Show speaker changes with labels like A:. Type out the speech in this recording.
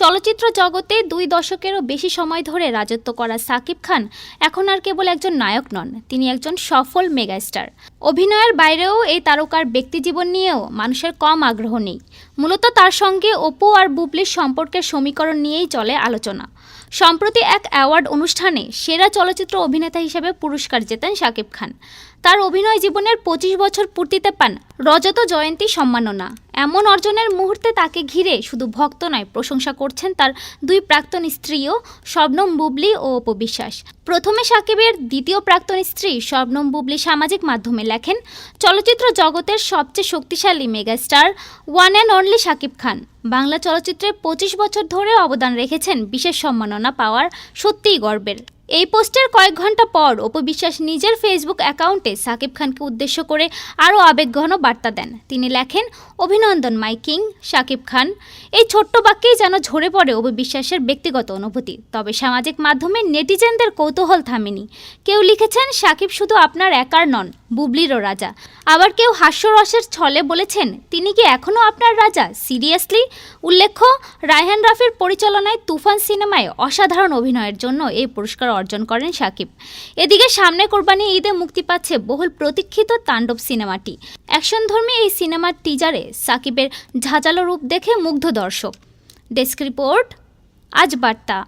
A: চলচ্চিত্র জগতে দুই দশকেরও বেশি সময় ধরে রাজত্ব করা সাকিব খান এখন আর কেবল একজন নায়ক নন, তিনি একজন সফল মেগাস্টার। অভিনয়ের বাইরেও এই তারকার ব্যক্তিজীবন নিয়েও মানুষের কম আগ্রহ নেই। মূলত তার সঙ্গে অপু আর বুবলির সম্পর্কের সমীকরণ নিয়েই চলে আলোচনা। সম্প্রতি এক অ্যাওয়ার্ড অনুষ্ঠানে সেরা চলচ্চিত্র অভিনেতা হিসেবে পুরস্কার জেতেন শাকিব খান। তার অভিনয় জীবনের পঁচিশ বছর পূর্তিতে পান রজত জয়ন্তী সম্মাননা। এমন অর্জনের মুহূর্তে তাকে ঘিরে শুধু ভক্ত নয়, প্রশংসা করছেন তার দুই প্রাক্তন স্ত্রীও, শবনম বুবলি ও অপবিশ্বাস প্রথমে সাকিবের, দ্বিতীয় প্রাক্তন স্ত্রী শবনম বুবলি সামাজিক মাধ্যমে লেখেন, চলচ্চিত্র জগতের সবচেয়ে শক্তিশালী megastar one and only Shakib Khan. Bangla চলচ্চিত্রে পঁচিশ বছর ধরে অবদান রেখেছেন বিশেষ সম্মাননা পাওয়ার সত্যিই গর্বের। এই পোস্টের কয়েক ঘণ্টা পর অপবিশ্বাস নিজের ফেসবুক অ্যাকাউন্টে সাকিব খানকে উদ্দেশ্য করে আরও আবেগঘন বার্তা দেন। তিনি লেখেন, অভিনন্দন, মাই কিং সাকিব খান। এই ছোট্ট বাক্যেই যেন ঝরে পড়ে অপবিশ্বাসের ব্যক্তিগত অনুভূতি। তবে সামাজিক মাধ্যমে নেটিজেনদের কৌতূহল থামেনি। কেউ লিখেছেন, সাকিব শুধু আপনার একার নন, বুবলিরও রাজা। আবার কেউ হাস্যরসের ছলে বলেছেন, তিনি কি এখনও আপনার রাজা? সিরিয়াসলি? উল্লেখ্য, রায়হান রাফির পরিচালনায় তুফান সিনেমায় অসাধারণ অভিনয়ের জন্য এই পুরস্কার অর্জন করেন সাকিব। এদিকে সামনে কোরবানি ঈদে মুক্তি পাচ্ছে বহুল প্রতীক্ষিত তাণ্ডব সিনেমাটি। অ্যাকশনধর্মী এই সিনেমার টিজারে সাকিবের ঝাঁঝালো রূপ দেখে মুগ্ধ দর্শক। ডেস্ক রিপোর্ট, আজ বার্তা।